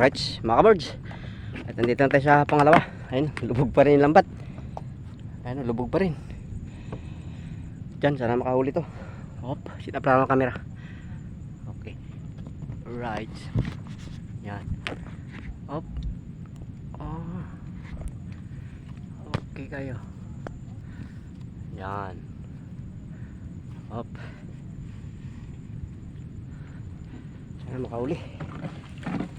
Right, mga kabirds. At nandito na tayo sa pangalawa. Ayun, lubog pa rin yung lambat. Ayun, lubog pa rin. Diyan, sana makahuli to. Hop, sit up lang ang camera. Okay. Right. Yan. Hop. Oh. Okay kayo. Yan. Hop. Sana makahuli.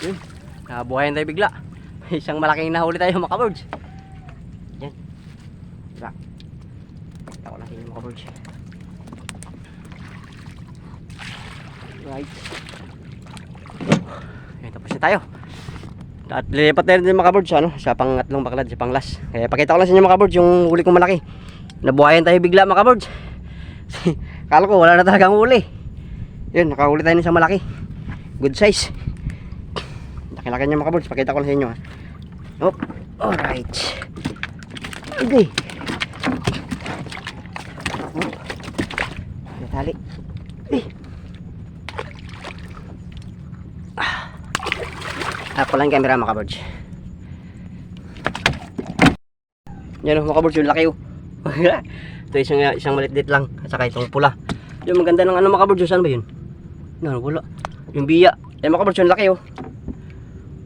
Yun. Nabuhayan tayo bigla. Isang malaking nahuli tayo mga kabirds. Yan. Diba? Kita ko lang sa inyo mga kabirds. Right. Yan, tapos na tayo. At lilipat na rin mga kabirds, ano, sa pangatlong baklad, sa panglas. Kaya pakita ko lang sa inyo mga kabirds, yung huli kong malaki. Nabuhayan tayo bigla mga kabirds. Kala ko wala na talagang huli. Yun, nakahuli tayo ng isang malaki. Good size. Laki-laki niya mga. Pakita ko lang sa inyo ha. Oh, alright. Okay. Oh. Kaya Dali. Eh. Ah. Ah, pala yung camera mga. Yan o mga kabards, yung laki o. Ito isang, isang maliit lang. At saka itong pula. Yung maganda ng ano mga kabards, saan ba yun? Yan, wala. Yung biya. Yan mga yung laki o.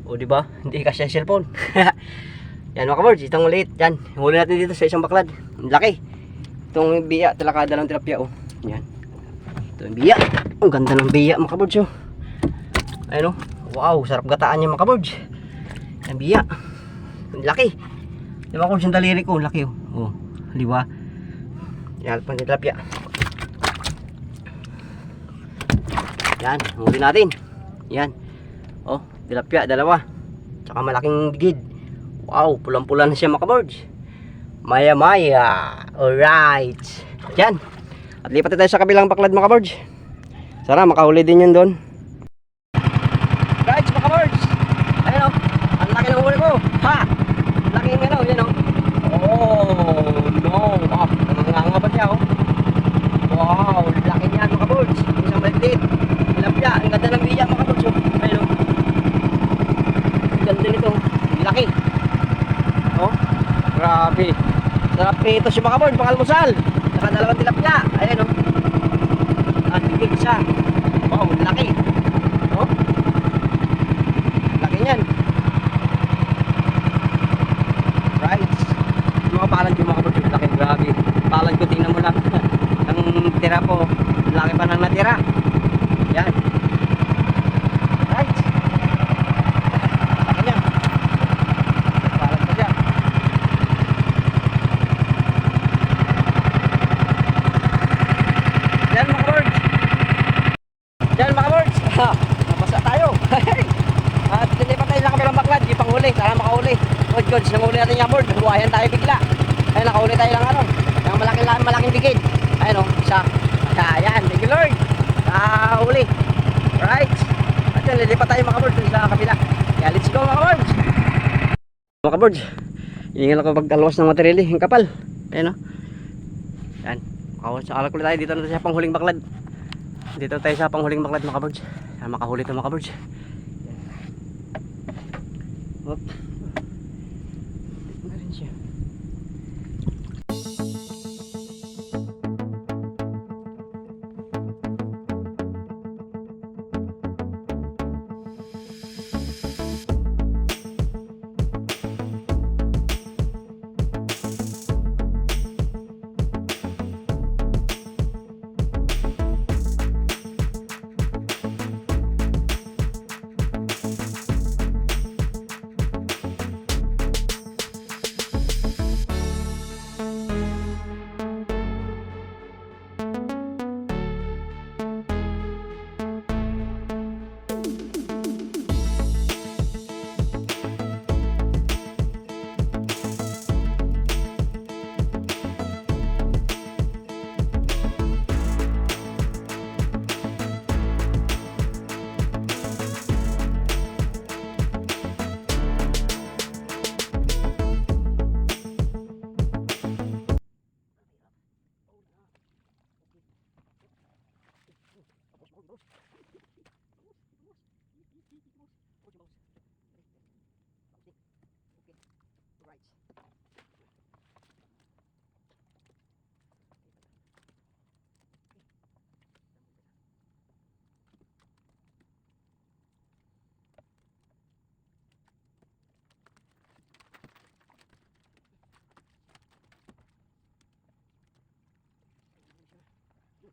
O di ba? Hindi kasi cellphone. Yan mga kabards, itong maliit. Yan, huli natin dito sa isang baklad. Ang laki. Itong biya, talakada ng tilapia oh. Yan. Ito yung biya. Ang ganda ng biya mga kabards oh. Ayun oh. Wow, sarap gataan niya mga kabards. Ang biya. Ang laki. Di ba kabards yung daliri ko? Laki oh. Oh, di ba? Yan, pang tilapia. Yan, huli natin. Yan. Oh, tilapia, dalawa. Tsaka malaking bigid. Wow, pulang-pula na siya mga kabards. Maya Maya. Alright. Yan. At lipat tayo sa kabilang baklad mga kabards. Sana makahuli din yun doon. Guys, mga kabards. Ayun o. Ang laki ng huli ko. Ha! Laki yung ano. Yan o. Oh, no. Ah, nanganganga pa siya oh. Wow, laki niya mga kabards. Isang maliit. Tilapia. Ang ganda ng biya mga kabards. oh. Ayun o. Ang ganda nito. Ang Laki. Oh, grabe. Nito si mga board, pangalmusal. Saka dalawang tilapia. Ayan oh. At bigil siya. Wow, laki. Oh. Laki niyan. Right. Yung mga palad yung mga board, yung laki. Grabe. Palad ko, tingnan mo lang. Ang tira ko, laki pa nang natira. Yan. Right. Laki niya. Palad pa siya. Yan mga birds. Yan mga birds. Ha, napasa tayo. At hindi pa tayo sa kabilang baklad. Yung panghuli. Sana makahuli. Good goods. Nanghuli natin yung bird. Buhayan tayo bigla. Ayun, nakahuli tayo lang ano. Yung malaking, malaking bigid. Ayun o. Isa. Ayan. Thank you Lord. Nakahuli. Right. At yun, lilipat tayo mga birds sa kabila. Kaya let's go mga birds. Mga birds. Ingat ako pagkalwas ng material eh. Yung kapal. Ayun o. Yan. Kawan sa alak ulit tayo. Dito na tayo sa panghuling baklad. Dito tayo sa panghuling baklad mga. Sa makahuli ito mga kabards. Yan. Hop.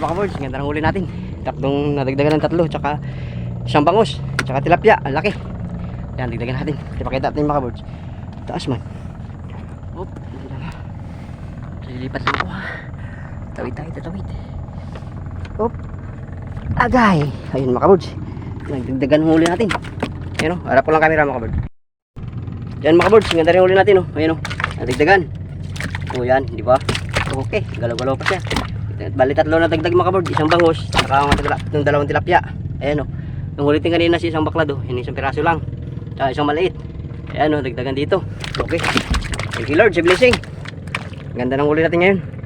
mga kabords, ganda ng huli natin. Tatlong nadagdagan ng tatlo, tsaka isang bangus, tsaka tilapia, ang laki. Yan, dagdagan natin. Ipakita natin mga kabords. Taas man. Na. Lilipat lang ha. Tawid tayo, tatawid. Hop. Agay. Ayun mga kabords. Nagdagdagan huli natin. Ayun o, harap ko lang camera mga kabords. Yan mga kabords, ganda rin huli natin o. Ayun o, nadagdagan. O yan, di ba? Okay, galaw-galaw pa siya. Bali tatlo na dagdag mga kabord, isang bangus, saka yung dalawang tilapia. Ayan o. Yung ulitin kanina si isang baklado, yun isang piraso lang. Saka isang maliit. Ayan o, dagdagan dito. Okay. Thank you Lord, sa blessing. Ganda ng uli natin ngayon.